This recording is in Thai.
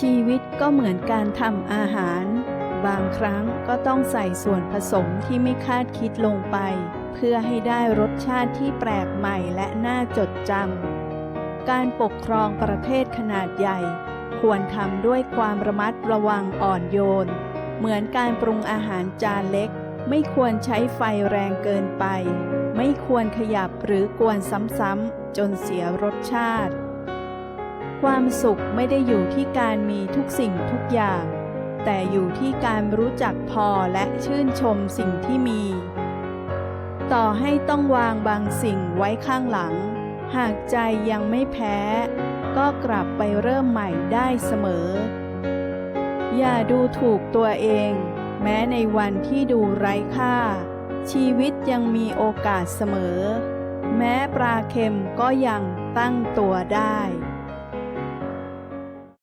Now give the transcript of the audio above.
ชีวิตก็เหมือนการทำอาหาร บางครั้งก็ต้องใส่ส่วนผสมที่ไม่คาดคิดลงไป เพื่อให้ได้รสชาติที่แปลกใหม่และน่าจดจำการปกครองประเทศขนาดใหญ่ ควรทำด้วยความระมัดระวังอ่อนโยน เหมือนการปรุงอาหารจานเล็ก ไม่ควรใช้ไฟแรงเกินไป ไม่ควรขยับหรือกวนซ้ำๆจนเสียรสชาติ ความสุขไม่ได้อยู่ที่การมีทุกสิ่งทุกอย่าง แต่อยู่ที่การรู้จักพอและชื่นชมสิ่งที่มี ต่อให้ต้องวางบางสิ่งไว้ข้างหลัง หากใจยังไม่แพ้ ก็กลับไปเริ่มใหม่ได้เสมอ อย่าดูถูกตัวเอง แม้ในวันที่ดูไร้ค่า ชีวิตยังมีโอกาสเสมอ แม้ปลาเค็มก็ยังตั้งตัวได้